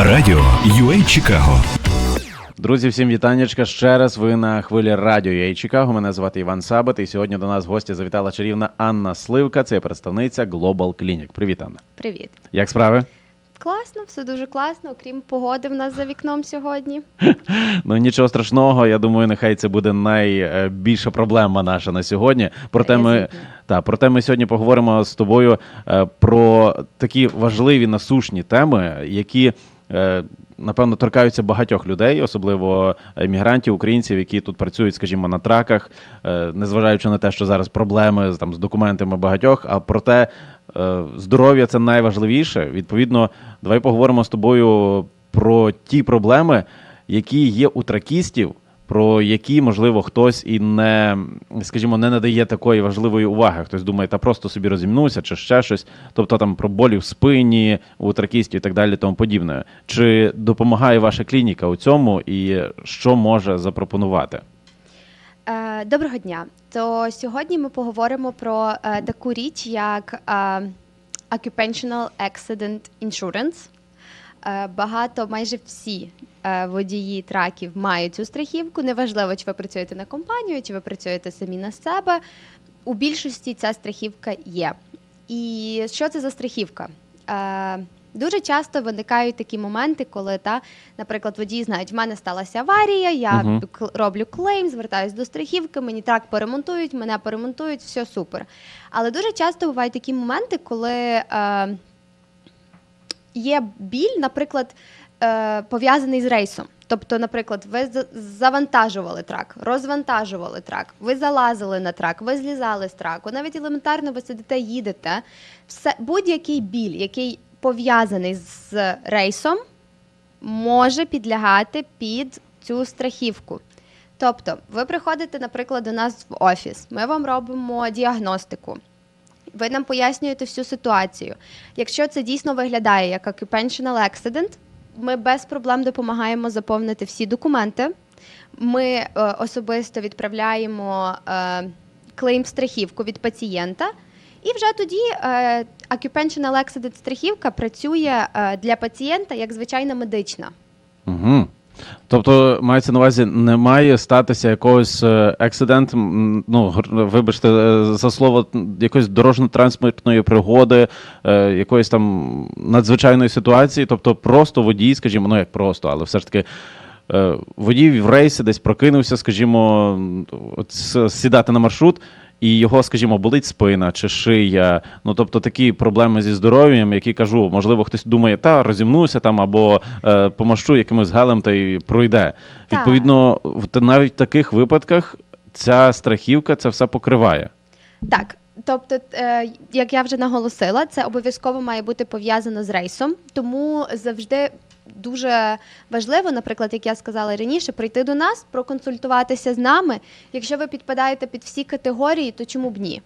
Радіо UA Чикаго Друзі, всім вітаннячка. Ще раз ви на хвилі радіо «Я Чикаго. Мене звати Іван Сабат, і сьогодні до нас в гості завітала чарівна Анна Сливка. Це представниця Global Clinic. Привіт, Анна. Привіт. Як справи? Класно, все дуже класно, окрім погоди в нас за вікном сьогодні. Ну нічого страшного. Я думаю, нехай це буде найбільша проблема наша на сьогодні. Проте ми та проте ми сьогодні поговоримо з тобою е, про такі важливі насущні теми, які. Е, Напевно, торкаються багатьох людей, особливо емігрантів, українців, які тут працюють, скажімо, на траках, е, незважаючи на те, що зараз проблеми там з документами багатьох. А проте е, здоров'я це найважливіше. Відповідно, давай поговоримо з тобою про ті проблеми, які є у тракістів, про які, можливо, хтось і не, скажімо, не надає такої важливої уваги. Хтось думає, та просто собі розімнувся чи ще щось. Тобто там про болі в спині, у тракістів і так далі, тому подібне. Чи допомагає ваша клініка у цьому і що може запропонувати? Е, доброго дня. То сьогодні ми поговоримо про е, таку річ, як е, Occupational Accident Insurance. Е, багато, майже всі е, водії траків мають цю страхівку. Неважливо, чи ви працюєте на компанію, чи ви працюєте самі на себе. У більшості ця страхівка є. І що це за страхівка? Е, дуже часто виникають такі моменти, коли та, наприклад, водії знають, в мене сталася аварія, я к- роблю клейм, звертаюся до страхівки, мені трак поремонтують, мене поремонтують, все супер. Але дуже часто бувають такі моменти, коли е, є біль, наприклад, е, пов'язаний з рейсом. Тобто, наприклад, ви завантажували трак, розвантажували трак, ви залазили на трак, ви злізали з траку, навіть елементарно ви сидите, їдете. Все, будь-який біль, який пов'язаний з рейсом, може підлягати під цю страхівку. Тобто, ви приходите, наприклад, до нас в офіс, ми вам робимо діагностику. Ви нам пояснюєте всю ситуацію. Якщо це дійсно виглядає як occupational accident, ми без проблем допомагаємо заповнити всі документи. Ми е, особисто відправляємо е, страхівку від пацієнта. І вже тоді е, occupational accident страхівка працює е, для пацієнта як звичайна медична. Угу. Тобто, мається на увазі, не має статися якогось е, ексидент, ну, вибачте, е, за слово, якоїсь дорожньо-транспортної пригоди, е, якоїсь там надзвичайної ситуації. Тобто, просто водій, скажімо, ну як просто, але все ж таки. Водій в рейсі десь прокинувся, скажімо, сідати на маршрут, і його, скажімо, болить спина чи шия. Ну тобто такі проблеми зі здоров'ям, які кажу, можливо, хтось думає, та розімнуся там або е, помащу якимось гелем та й пройде. Так. Відповідно, в навіть в таких випадках ця страхівка це все покриває. Так, тобто, е, як я вже наголосила, це обов'язково має бути пов'язано з рейсом, тому завжди. Дуже важливо, наприклад, як я сказала раніше, прийти до нас, проконсультуватися з нами. Якщо ви підпадаєте під всі категорії, то чому б ні?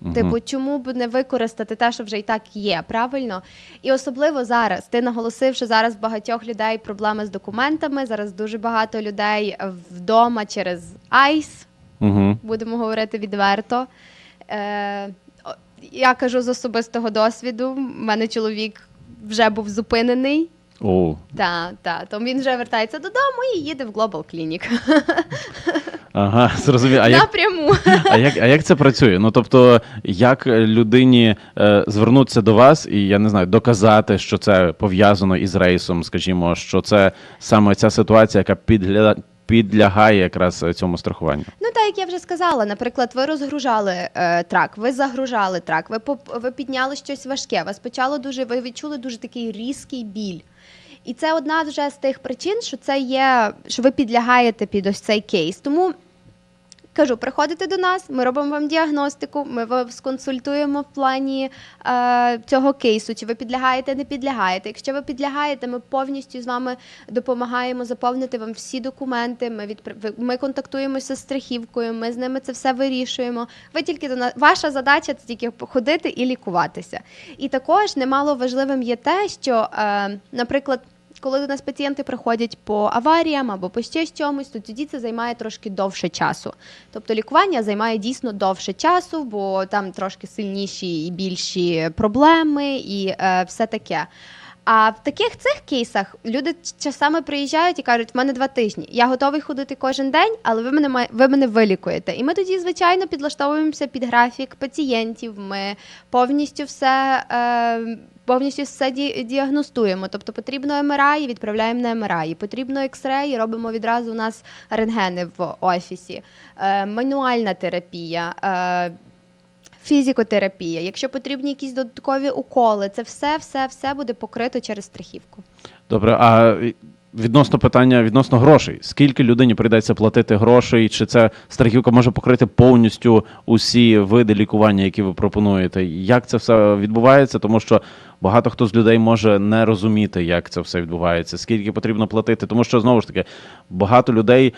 Мгм. Типу, чому б не використати те, що вже і так є, правильно? І особливо зараз. Ти наголосив, що зараз багатьох людей проблеми з документами. Зараз дуже багато людей вдома через айс Угу. будемо говорити відверто. Е, я кажу з особистого досвіду. У мене чоловік вже був зупинений. О, Та, та, то він вже вертається додому і їде в Global Clinic. ага, зрозумів. А як, Напряму. а, як, а як це працює? Ну тобто, як людині е, звернутися до вас і я не знаю, доказати, що це пов'язано із рейсом, скажімо, що це саме ця ситуація, яка підгля... підлягає якраз е, цьому страхуванню. Ну, так як я вже сказала, наприклад, ви розгружали е, трак, ви загружали трак, ви, поп- ви підняли щось важке, вас почало дуже, ви відчули дуже такий різкий біль. І це одна вже з тих причин, що це є, що ви підлягаєте під ось цей кейс. Тому кажу, приходите до нас, ми робимо вам діагностику, ми вас консультуємо в плані е, цього кейсу, чи ви підлягаєте, не підлягаєте. Якщо ви підлягаєте, ми повністю з вами допомагаємо заповнити вам всі документи. Ми відпри- ми контактуємося з страхівкою, ми з ними це все вирішуємо. Ви тільки до нас ваша задача це тільки ходити і лікуватися. І також немало важливим є те, що, е, наприклад. Коли до нас пацієнти приходять по аваріям або по ще чомусь, то тоді це займає трошки довше часу. Тобто лікування займає дійсно довше часу, бо там трошки сильніші і більші проблеми, і е, все таке. А в таких цих кейсах люди часами приїжджають і кажуть, в мене два тижні. Я готовий ходити кожен день, але ви мене ви мене вилікуєте. І ми тоді, звичайно, підлаштовуємося під графік пацієнтів. Ми повністю все. Е, Повністю все діагностуємо. Тобто потрібно МРА, відправляємо на МРА. Потрібно X-ray, робимо відразу у нас рентгени в офісі, е, мануальна терапія. Е, Фізикотерапія, якщо потрібні якісь додаткові уколи, це все, все, все буде покрито через страхівку. Добре, а відносно питання відносно грошей. Скільки людині прийдеться платити грошей? Чи це страхівка може покрити повністю усі види лікування, які ви пропонуєте? Як це все відбувається? Тому що багато хто з людей може не розуміти, як це все відбувається, скільки потрібно платити. Тому що знову ж таки багато людей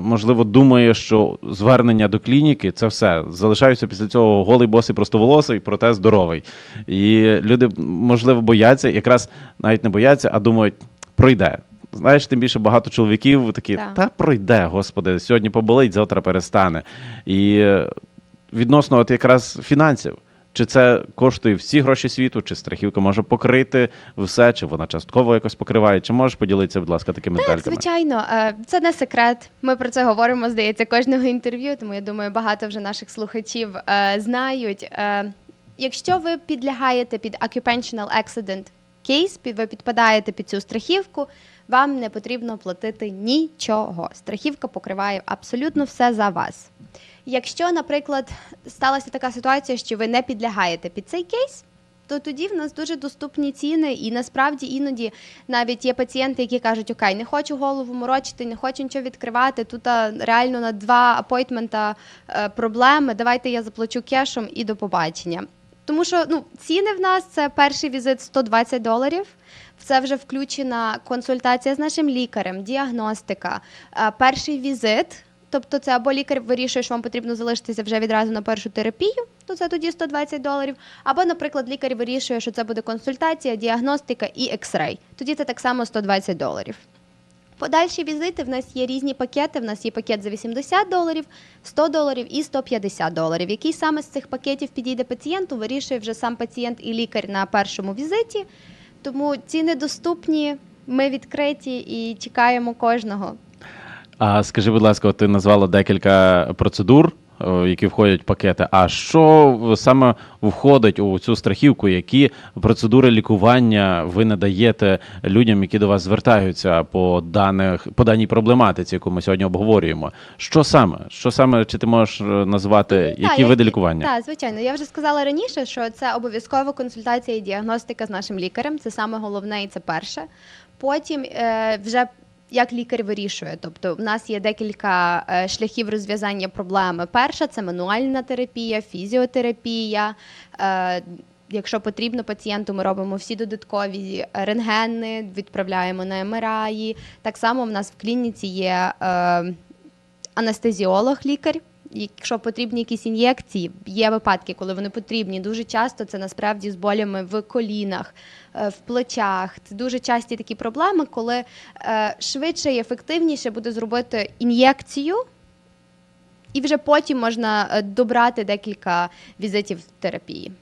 можливо думає, що звернення до клініки це все. Залишаються після цього голий босий простоволосий, проте здоровий. І люди можливо бояться, якраз навіть не бояться, а думають, пройде. Знаєш, тим більше багато чоловіків такі, Так. та пройде, господи, сьогодні поболить, завтра перестане. І відносно от якраз фінансів. Чи це коштує всі гроші світу, чи страхівка може покрити все, чи вона частково якось покриває? Чи можеш поділитися, будь ласка, такими Так, детальками? звичайно, е, це не секрет. Ми про це говоримо, здається, кожного інтерв'ю. Тому я думаю, багато вже наших слухачів е, знають. Е, Якщо ви підлягаєте під occupational accident case, ви підпадаєте під цю страхівку, вам не потрібно платити нічого. Страхівка покриває абсолютно все за вас. Якщо, наприклад, сталася така ситуація, що ви не підлягаєте під цей кейс, то тоді в нас дуже доступні ціни, і насправді іноді навіть є пацієнти, які кажуть, окей, не хочу голову морочити, не хочу нічого відкривати. Тут реально на два апойтмента е, проблеми. Давайте я заплачу кешом і до побачення. Тому що ну, ціни в нас це перший візит 120 доларів. Це вже включена консультація з нашим лікарем, діагностика, е, перший візит. Тобто це або лікар вирішує, що вам потрібно залишитися вже відразу на першу терапію, то це тоді 120 доларів. Або, наприклад, лікар вирішує, що це буде консультація, діагностика і X-ray. Тоді це так само 120 доларів. Подальші візити в нас є різні пакети. В нас є пакет за 80 доларів, 100 доларів і 150 доларів. Який саме з цих пакетів підійде пацієнту, вирішує вже сам пацієнт і лікар на першому візиті. Тому ціни доступні, ми відкриті і чекаємо кожного. А скажи, будь ласка, ти назвала декілька процедур, які входять в пакети. А що саме входить у цю страхівку? Які процедури лікування ви надаєте людям, які до вас звертаються по даних по даній проблематиці, яку ми сьогодні обговорюємо? Що саме? Що саме чи ти можеш е, назвати які Та, я- види лікування? Так, звичайно. Я вже сказала раніше, що це обов'язкова консультація і діагностика з нашим лікарем. Це саме головне і це перше. Потім е, вже як лікар вирішує. Тобто, в нас є декілька е, шляхів розв'язання проблеми. Перша це мануальна терапія, фізіотерапія. Е, Якщо потрібно пацієнту, ми робимо всі додаткові рентгени, відправляємо на МРАї. Так само в нас в клініці є е, анестезіолог, лікар. Якщо потрібні якісь ін'єкції, є випадки, коли вони потрібні. Дуже часто це насправді з болями в колінах, е, в плечах. Це дуже часті такі проблеми, коли е, швидше і ефективніше буде зробити ін'єкцію, і вже потім можна е, добрати декілька візитів терапії.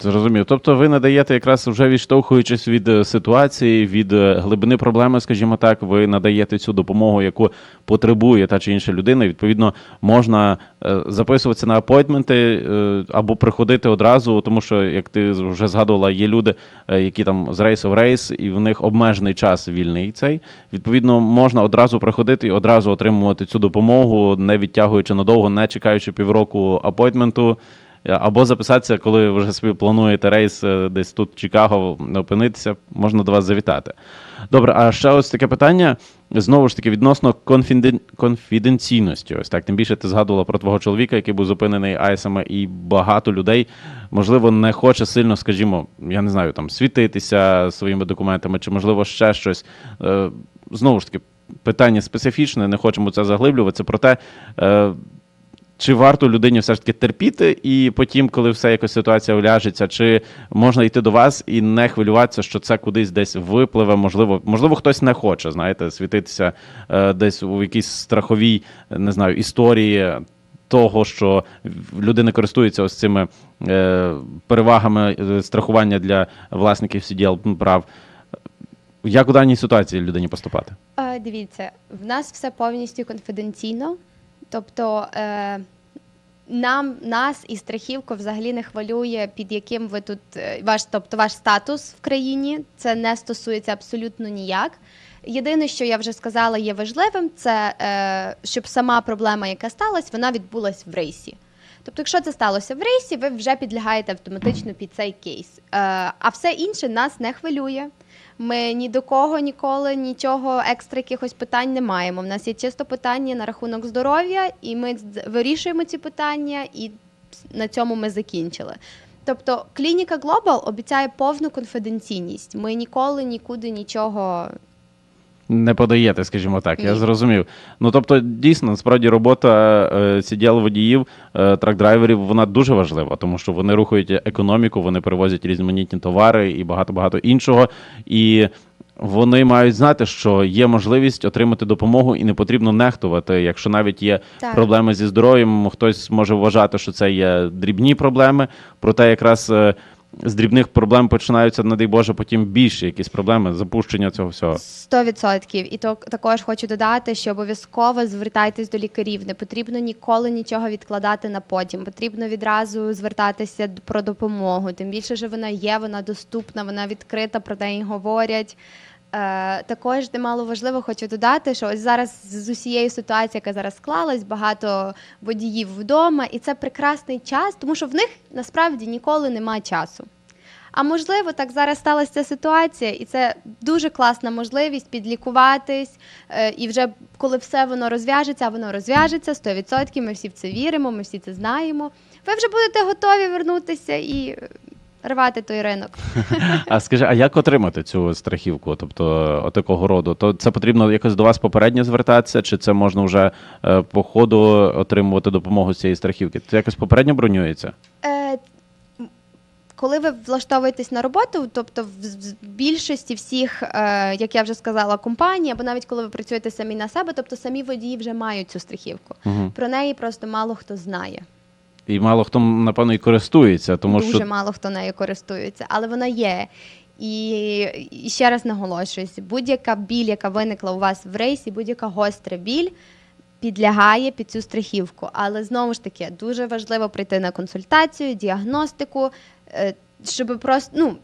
Зрозумів. Тобто ви надаєте якраз вже відштовхуючись від е, ситуації, від е, глибини проблеми, скажімо так, ви надаєте цю допомогу, яку потребує та чи інша людина. Відповідно, можна е, записуватися на апойтменти або приходити одразу, тому що, як ти вже згадувала, є люди, які там з рейсу в рейс, і в них обмежений час вільний цей. Відповідно, можна одразу приходити і одразу отримувати цю допомогу, не відтягуючи надовго, не чекаючи півроку апойтменту. Або записатися, коли ви вже собі плануєте рейс е, десь тут, в Чикаго, опинитися, можна до вас завітати. Добре, а ще ось таке питання. Знову ж таки, відносно конфіден... конфіденційності. Ось так. Тим більше ти згадувала про твого чоловіка, який був зупинений айсами, і багато людей, можливо, не хоче сильно, скажімо, я не знаю, там світитися своїми документами, чи, можливо, ще щось. Е, Знову ж таки, питання специфічне, не хочемо це заглиблюватися. Проте. Чи варто людині все ж таки терпіти, і потім, коли все якось ситуація вляжеться, чи можна йти до вас і не хвилюватися, що це кудись десь випливе? Можливо, можливо, хтось не хоче, знаєте, світитися е, десь у якійсь страховій, не знаю, історії того, що людина користується ось цими е, перевагами е, страхування для власників CDL прав. Як у даній ситуації людині поступати? Е, дивіться, в нас все повністю конфіденційно. Тобто е, нам, нас і страхівку взагалі не хвилює, під яким ви тут е, ваш, тобто ваш статус в країні. Це не стосується абсолютно ніяк. Єдине, що я вже сказала, є важливим, це е, щоб сама проблема, яка сталася, вона відбулась в рейсі. Тобто, якщо це сталося в рейсі, ви вже підлягаєте автоматично під цей кейс. Е, а все інше нас не хвилює. Ми ні до кого ніколи нічого екстра якихось питань не маємо. У нас є чисто питання на рахунок здоров'я, і ми вирішуємо ці питання, і на цьому ми закінчили. Тобто, клініка Global обіцяє повну конфіденційність. Ми ніколи нікуди нічого Не подаєте, скажімо так, я зрозумів. Ну тобто, дійсно, насправді робота е, сіділ водіїв, е, трак-драйверів, вона дуже важлива, тому що вони рухають економіку, вони перевозять різноманітні товари і багато багато іншого. І вони мають знати, що є можливість отримати допомогу, і не потрібно нехтувати. Якщо навіть є Так. проблеми зі здоров'ям, хтось може вважати, що це є дрібні проблеми, проте якраз. З дрібних проблем починаються, не дай Боже, потім більші якісь проблеми, запущення цього всього. Сто відсотків. І то також хочу додати, що обов'язково звертайтесь до лікарів. Не потрібно ніколи нічого відкладати на потім. Потрібно відразу звертатися про допомогу. Тим більше, що вона є, вона доступна, вона відкрита, про неї говорять. Е, також немало важливо, хочу додати, що ось зараз з усією ситуацією, яка зараз склалась, багато водіїв вдома, і це прекрасний час, тому що в них насправді ніколи немає часу. А можливо, так зараз сталася ця ситуація, і це дуже класна можливість підлікуватись. е, І вже коли все воно розв'яжеться, воно розв'яжеться 100%, ми всі в це віримо, ми всі це знаємо. Ви вже будете готові вернутися і рвати той ринок. А скажи, а як отримати цю страхівку? Тобто такого роду? То це потрібно якось до вас попередньо звертатися, чи це можна вже е, по ходу отримувати допомогу з цієї страхівки? Це якось попередньо бронюється? Е, Коли ви влаштовуєтесь на роботу, тобто в в більшості всіх, е, як я вже сказала, компаній, або навіть коли ви працюєте самі на себе, тобто самі водії вже мають цю страхівку. Угу. Про неї просто мало хто знає. І мало хто, напевно, і користується, тому Дуже що мало хто нею користується, але вона є. І, і ще раз наголошуюсь: будь-яка біль, яка виникла у вас в рейсі, будь-яка гостра біль підлягає під цю страхівку. Але знову ж таки дуже важливо прийти на консультацію, діагностику, е, щоб просто ну.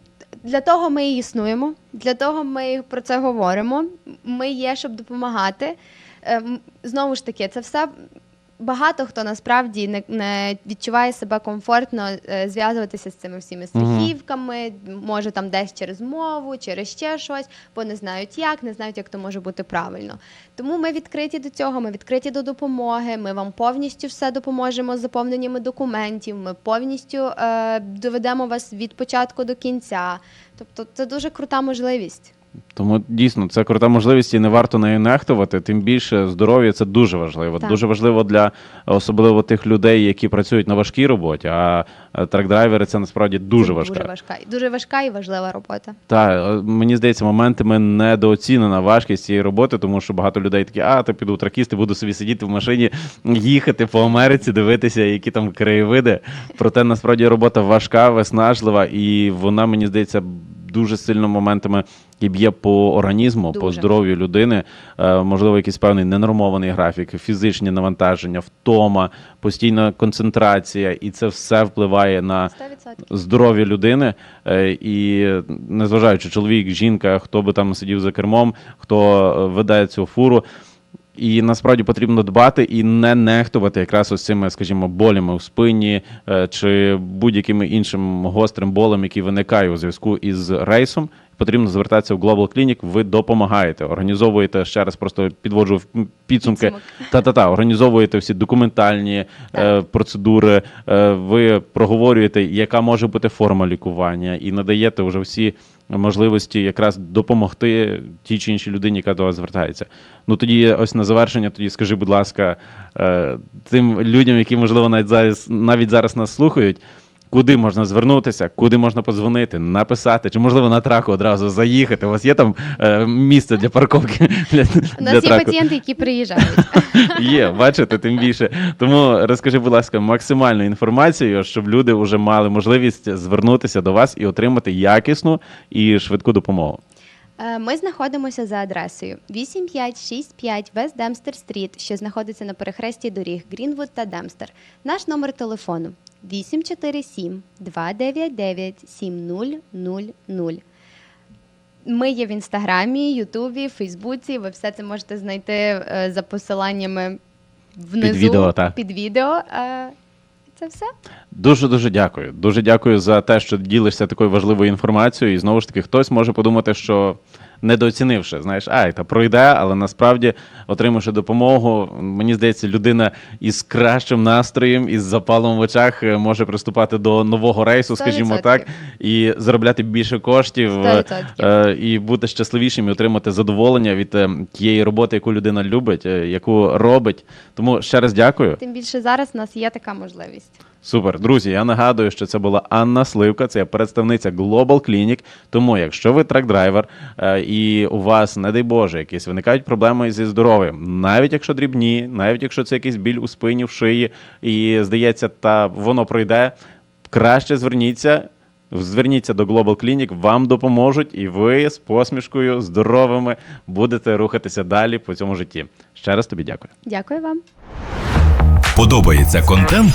Для того ми і існуємо, для того ми про це говоримо. Ми є, щоб допомагати. Е, Знову ж таки, це все багато хто насправді не, не відчуває себе комфортно е, зв'язуватися з цими всіми страхівками, може там десь через мову, через ще щось, бо не знають як, не знають, як то може бути правильно. Тому ми відкриті до цього, ми відкриті до допомоги. Ми вам повністю все допоможемо з заповненнями документів. Ми повністю е, доведемо вас від початку до кінця. Тобто, це дуже крута можливість. Тому дійсно це крута можливість і не варто нею нехтувати. Тим більше здоров'я це дуже важливо. Так. Дуже важливо для особливо тих людей, які працюють на важкій роботі. А е, трак-драйвери це насправді дуже це важка. Дуже важка, дуже важка і важлива робота. Так, мені здається, моментами недооцінена важкість цієї роботи, тому що багато людей такі, а то піду тракісти, буду собі сидіти в машині, їхати по Америці, дивитися, які там краєвиди. Проте насправді робота важка, виснажлива, і вона, мені здається, дуже сильно моментами і б'є по організму, по здоров'ю людини. Е, можливо, якийсь певний ненормований графік, фізичні навантаження, втома, постійна концентрація, і це все впливає на 100%. здоров'я людини, е, і незважаючи чоловік, жінка, хто би там сидів за кермом, хто е, веде цю фуру. І насправді потрібно дбати і не нехтувати якраз ось цими, скажімо, болями в спині чи будь-якими іншим гострим болем, які виникають у зв'язку із рейсом. Потрібно звертатися в Global Clinic, ви допомагаєте, організовуєте ще раз, просто підводжу підсумки. Та-та-та, організовуєте всі документальні е, процедури, е, ви проговорюєте, яка може бути форма лікування, і надаєте вже всі можливості якраз допомогти тій чи іншій людині, яка до вас звертається. Ну тоді, ось на завершення, тоді скажи, будь ласка, е, тим людям, які можливо навіть зараз навіть зараз нас слухають. Куди можна звернутися, куди можна подзвонити, написати, чи можливо на траку одразу заїхати? У вас є там е, місце для парковки для, У для нас є траку? пацієнти, які приїжджають. Є, бачите, тим більше. Тому розкажи, будь ласка, максимальну інформацію, щоб люди вже мали можливість звернутися до вас і отримати якісну і швидку допомогу. Е, Ми знаходимося за адресою 8565 West Демстер Стріт, що знаходиться на перехресті доріг Грінвуд та Демстер. Наш номер телефону 847 299 7000. Ми є в інстаграмі, Ютубі, Фейсбуці. Ви все це можете знайти е, за посиланнями внизу відео, так. під відео. Це все. Дуже дуже дякую. Дуже дякую за те, що ділишся такою важливою інформацією. І знову ж таки, хтось може подумати, що недооцінивши, знаєш, ай, та пройде, але насправді, отримавши допомогу, мені здається, людина із кращим настроєм, із запалом в очах е, може приступати до нового рейсу, скажімо так, і заробляти більше коштів. Е, е, і бути щасливішим і отримати задоволення від тієї роботи, яку людина любить, яку робить. Тому ще раз дякую. Тим більше зараз у нас є така можливість. Супер, друзі. Я нагадую, що це була Анна Сливка, це представниця Global Clinic. Тому, якщо ви трак-драйвер е, і у вас, не дай Боже, якісь виникають проблеми зі здоров'ям, навіть якщо дрібні, навіть якщо це якийсь біль у спині, в шиї, і здається, та воно пройде, краще зверніться. Зверніться до Global Clinic, вам допоможуть, і ви з посмішкою здоровими будете рухатися далі по цьому житті. Ще раз тобі дякую. Дякую вам. Подобається контент?